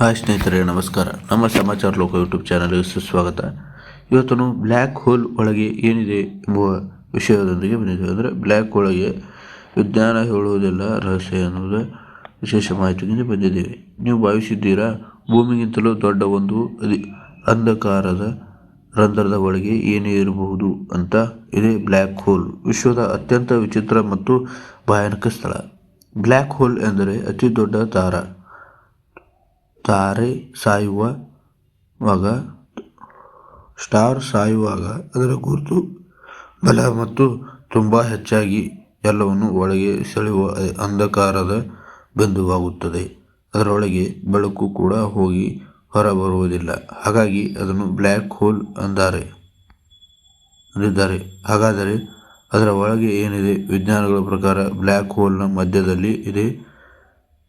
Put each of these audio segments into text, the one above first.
Hi ಸ್ನೇಹಿತರೆ, ನಮಸ್ಕಾರ. ನಮ್ಮ ಸಮಾಚಾರ ಲೋಕ ಯೂಟ್ಯೂಬ್ ಚಾನಲ್ಗೆ ಸುಸ್ವಾಗತ. ಇವತ್ತು ಬ್ಲ್ಯಾಕ್ ಹೋಲ್ ಒಳಗೆ ಏನಿದೆ ಎಂಬುವ ವಿಷಯದೊಂದಿಗೆ ಬಂದಿದ್ದೇವೆ. ಅಂದರೆ ಬ್ಲ್ಯಾಕ್ ಒಳಗೆ ವಿಜ್ಞಾನ ಹೇಳುವುದೆಲ್ಲ ರಹಸ್ಯ ಅನ್ನೋದು ವಿಶೇಷ ಮಾಹಿತಿಯಿಂದ ಬಂದಿದ್ದೇವೆ. ನೀವು ಭಾವಿಸಿದ್ದೀರಾ, ಭೂಮಿಗಿಂತಲೂ ದೊಡ್ಡ ಒಂದು ಅದಿ ಅಂಧಕಾರದ ರಂಧ್ರದ ಒಳಗೆ ಏನೇ ಇರಬಹುದು ಅಂತ ಇದೆ ಬ್ಲ್ಯಾಕ್ ಹೋಲ್. ವಿಶ್ವದ ಅತ್ಯಂತ ವಿಚಿತ್ರ ಮತ್ತು ಭಯಾನಕ ಸ್ಥಳ. ಬ್ಲ್ಯಾಕ್ ಹೋಲ್ ಎಂದರೆ ಅತಿ ದೊಡ್ಡ ತಾರ. ತಾರೆ ಸಾಯುವಾಗ ಸ್ಟಾರ್ ಸಾಯುವಾಗ ಅದರ ಗುರುತು, ಬಲ ಮತ್ತು ತುಂಬ ಹೆಚ್ಚಾಗಿ ಎಲ್ಲವನ್ನು ಒಳಗೆ ಸೆಳೆಯುವ ಅಂಧಕಾರದ ಬಿಂದುವಾಗುತ್ತದೆ. ಅದರೊಳಗೆ ಬೆಳಕು ಕೂಡ ಹೋಗಿ ಹೊರಬರುವುದಿಲ್ಲ. ಹಾಗಾಗಿ ಅದನ್ನು ಬ್ಲ್ಯಾಕ್ ಹೋಲ್ ಅಂತಾರೆ. ಅಂದಿದ್ದಾರೆ. ಹಾಗಾದರೆ ಅದರ ಒಳಗೆ ಏನಿದೆ? ವಿಜ್ಞಾನಗಳ ಪ್ರಕಾರ ಬ್ಲ್ಯಾಕ್ ಹೋಲ್ನ ಮಧ್ಯದಲ್ಲಿ ಇದೆ.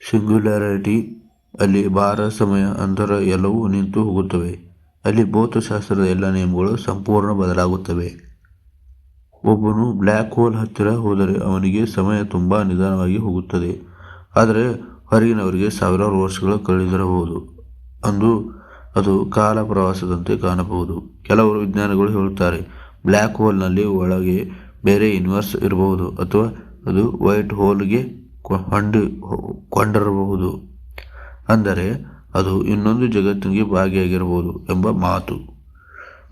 ಸಿಂಗ್ಯುಲಾರಿಟಿ ಅಲ್ಲಿ ಭಾರ, ಸಮಯ, ಅಂತರ ಎಲ್ಲವೂ ನಿಂತು ಹೋಗುತ್ತವೆ. ಅಲ್ಲಿ ಭೌತಶಾಸ್ತ್ರದ ಎಲ್ಲ ನಿಯಮಗಳು ಸಂಪೂರ್ಣ ಬದಲಾಗುತ್ತವೆ. ಒಬ್ಬನು ಬ್ಲ್ಯಾಕ್ ಹೋಲ್ ಹತ್ತಿರ ಹೋದರೆ ಅವನಿಗೆ ಸಮಯ ತುಂಬ ನಿಧಾನವಾಗಿ ಹೋಗುತ್ತದೆ. ಆದರೆ ಹೊರಗಿನವರಿಗೆ ಸಾವಿರಾರು ವರ್ಷಗಳು ಕಳೆದಿರಬಹುದು. ಅಂದು ಅದು ಕಾಲ ಪ್ರವಾಸದಂತೆ ಕಾಣಬಹುದು. ಕೆಲವರು ವಿಜ್ಞಾನಿಗಳು ಹೇಳುತ್ತಾರೆ, ಬ್ಲ್ಯಾಕ್ ಹೋಲ್ನಲ್ಲಿ ಒಳಗೆ ಬೇರೆ ಯೂನಿವರ್ಸ್ ಇರಬಹುದು ಅಥವಾ ಅದು ವೈಟ್ ಹೋಲ್ಗೆ ಕೊಂಡು, ಕೊಂಡಿರಬಹುದು. ಅಂದರೆ ಅದು ಇನ್ನೊಂದು ಜಗತ್ತಿಗೆ ಭಾಗಿಯಾಗಿರಬಹುದು ಎಂಬ ಮಾತು.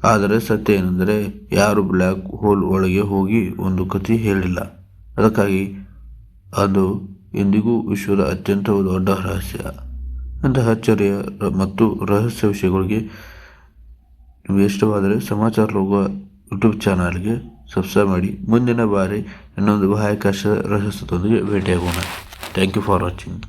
ಆದರೆ ಸತ್ಯ ಏನೆಂದರೆ ಯಾರು ಬ್ಲ್ಯಾಕ್ ಹೋಲ್ ಒಳಗೆ ಹೋಗಿ ಒಂದು ಕಥೆ ಹೇಳಿಲ್ಲ. ಅದಕ್ಕಾಗಿ ಅದು ಎಂದಿಗೂ ವಿಶ್ವದ ಅತ್ಯಂತ ದೊಡ್ಡ ರಹಸ್ಯ. ಅಂತಹ ಅಚ್ಚರಿಯ ಮತ್ತು ರಹಸ್ಯ ವಿಷಯಗಳಿಗೆ ನಿಮಗೆ ಇಷ್ಟವಾದರೆ ಸಮಾಚಾರ ಲೋಕ ಯೂಟ್ಯೂಬ್ ಚಾನಲ್ಗೆ ಸಬ್ಸ್ಕ್ರೈಬ್ ಮಾಡಿ. ಮುಂದಿನ ಬಾರಿ ಇನ್ನೊಂದು ಬಾಹ್ಯಾಕಾಶ ರಹಸ್ಯದೊಂದಿಗೆ ಭೇಟಿಯಾಗೋಣ. Thank you for watching